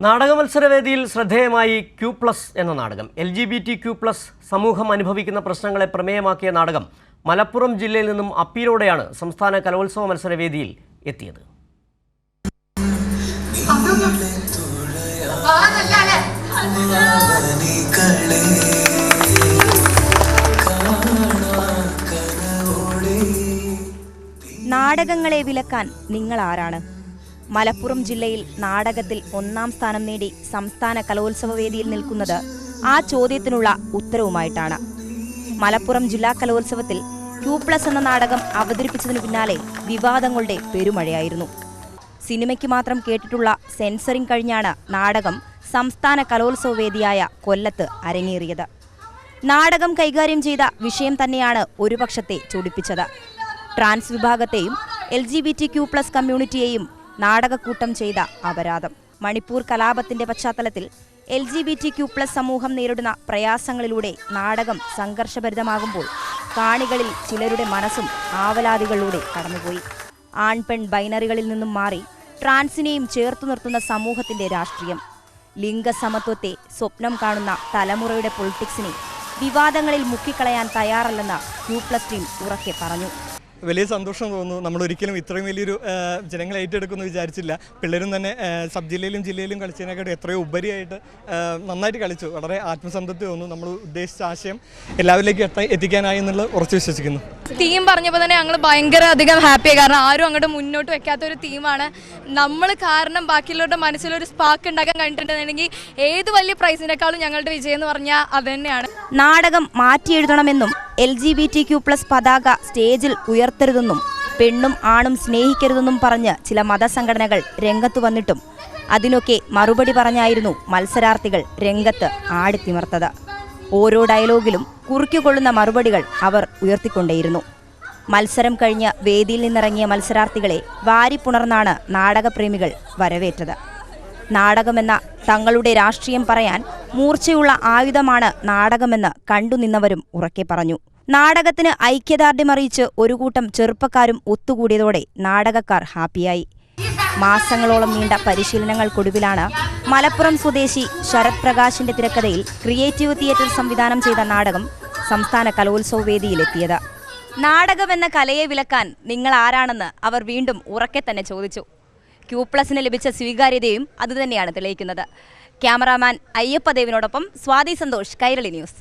നാടക മത്സരവേദിയിൽ ശ്രദ്ധേയമായി Q plus എന്ന നാടകം. L G B T Q plus സമൂഹം അനുഭവിക്കുന്ന പ്രശ്നങ്ങളെ പ്രമേയമാക്കിയ നാടകം മലപ്പുറം ജില്ലയിൽ നിന്നും അപ്പീലോടെയാണ് സംസ്ഥാന കലോത്സവ മത്സരവേദിയിൽ എത്തിയത്. നാടകങ്ങളെ വിലക്കാൻ നിങ്ങൾ ആരാണ് മലപ്പുറം ജില്ലയിൽ നാടകത്തിൽ ഒന്നാം സ്ഥാനം നേടി സംസ്ഥാന കലോത്സവ വേദിയിൽ നിൽക്കുന്നത് ആ ചോദ്യത്തിനുള്ള ഉത്തരവുമായിട്ടാണ്. മലപ്പുറം ജില്ലാ കലോത്സവത്തിൽ ക്യൂ പ്ലസ് എന്ന നാടകം അവതരിപ്പിച്ചതിന് പിന്നാലെ വിവാദങ്ങളുടെ പെരുമഴയായിരുന്നു. സിനിമയ്ക്ക് മാത്രം കേട്ടിട്ടുള്ള സെൻസറിംഗ് കഴിഞ്ഞാണ് നാടകം സംസ്ഥാന കലോത്സവ വേദിയായ കൊല്ലത്ത് അരങ്ങേറിയത്. നാടകം കൈകാര്യം ചെയ്ത വിഷയം തന്നെയാണ് ഒരുപക്ഷത്തെ ചൊടിപ്പിച്ചത്. Trans വിഭാഗത്തെയും L G B T Q plus കമ്മ്യൂണിറ്റിയെയും നാടകക്കൂട്ടം ചെയ്ത അപരാധം. മണിപ്പൂർ കലാപത്തിന്റെ പശ്ചാത്തലത്തിൽ L G B T Q plus സമൂഹം നേരിടുന്ന പ്രയാസങ്ങളിലൂടെ നാടകം സംഘർഷഭരിതമാകുമ്പോൾ കാണികളിൽ ചിലരുടെ മനസ്സും ആവലാതികളിലൂടെ കടന്നുപോയി. ആൺപെൺ ബൈനറികളിൽ നിന്നും മാറി ട്രാൻസിനെയും ചേർത്തു നിർത്തുന്ന സമൂഹത്തിന്റെ രാഷ്ട്രീയം. ലിംഗസമത്വത്തെ സ്വപ്നം കാണുന്ന തലമുറയുടെ പൊളിറ്റിക്സിനെ വിവാദങ്ങളിൽ മുക്കിക്കളയാൻ തയ്യാറല്ലെന്ന് ക്യൂ പ്ലസ് ടീം ഉറക്കെ പറഞ്ഞു. വലിയ സന്തോഷം തോന്നുന്നു. നമ്മൾ ഒരിക്കലും ഇത്രയും വലിയൊരു ജനങ്ങൾ ഏറ്റെടുക്കുമെന്ന് വിചാരിച്ചില്ല. പിള്ളേരും തന്നെ സബ് ജില്ലയിലും ജില്ലയിലും കളിച്ചതിനെക്കാട്ടും എത്രയോ ഉപരിയായിട്ട് നന്നായിട്ട് കളിച്ചു. വളരെ ആത്മസംതൃപ്തി തോന്നുന്നു. നമ്മൾ ഉദ്ദേശിച്ച ആശയം എല്ലാവരിലേക്കും എത്താൻ എത്തിക്കാനായി എന്നുള്ളത് ഉറച്ചു വിശ്വസിക്കുന്നു. ടീം പറഞ്ഞപ്പോൾ തന്നെ ഞങ്ങൾ ഭയങ്കര അധികം ഹാപ്പിയായി കാരണം ആരും അങ്ങോട്ട് മുന്നോട്ട് വെക്കാത്ത ഒരു തീമാണ് നമ്മൾ കാരണം ബാക്കിയുള്ളവരുടെ മനസ്സിലൊരു സ്പാർക്ക് ഉണ്ടാക്കാൻ കഴിഞ്ഞിട്ടുണ്ടെന്നുണ്ടെങ്കിൽ ഏത് വലിയ പ്രൈസിനേക്കാളും ഞങ്ങളുടെ വിജയം എന്ന് പറഞ്ഞാൽ അത് തന്നെയാണ് നാടകം മാറ്റിയെഴുതണമെന്നും L G B T Q plus പതാക സ്റ്റേജിൽ ഉയർത്തരുതെന്നും പെണ്ണും ആണും സ്നേഹിക്കരുതെന്നും പറഞ്ഞ് ചില മതസംഘടനകൾ രംഗത്ത് വന്നിട്ടും. അതിനൊക്കെ മറുപടി പറഞ്ഞായിരുന്നു മത്സരാർത്ഥികൾ രംഗത്ത് ആടിത്തിമർത്തത്. ഓരോ ഡയലോഗിലും കുറുക്കിക്കൊള്ളുന്ന മറുപടികൾ അവർ ഉയർത്തിക്കൊണ്ടേയിരുന്നു. മത്സരം കഴിഞ്ഞ് വേദിയിൽ നിന്നിറങ്ങിയ മത്സരാർത്ഥികളെ വാരിപ്പുണർന്നാണ് നാടകപ്രേമികൾ വരവേറ്റത്. നാടകമെന്ന തങ്ങളുടെ രാഷ്ട്രീയം പറയാൻ മൂർച്ചയുള്ള ആയുധമാണ് നാടകമെന്ന് കണ്ടുനിന്നവരും ഉറക്കെ പറഞ്ഞു. നാടകത്തിന് ഐക്യദാർഢ്യമറിയിച്ച് ഒരു കൂട്ടം ചെറുപ്പക്കാരും ഒത്തുകൂടിയതോടെ നാടകക്കാർ ഹാപ്പിയായി. മാസങ്ങളോളം നീണ്ട പരിശീലനങ്ങൾക്കൊടുവിലാണ് മലപ്പുറം സ്വദേശി ശരത് പ്രകാശിന്റെ തിരക്കഥയിൽ ക്രിയേറ്റീവ് തിയേറ്റർ സംവിധാനം ചെയ്ത നാടകം സംസ്ഥാന കലോത്സവ വേദിയിലെത്തിയത് നാടകമെന്ന കലയെ വിലക്കാൻ നിങ്ങൾ ആരാണെന്ന് അവർ വീണ്ടും ഉറക്കെ തന്നെ ചോദിച്ചു. ക്യൂ പ്ലസിന് ലഭിച്ച സ്വീകാര്യതയും അതുതന്നെയാണ് തെളിയിക്കുന്നത്. ക്യാമറാമാൻ അയ്യപ്പദേവിനോടൊപ്പം സ്വാതി സന്തോഷ് കൈരളി ന്യൂസ്.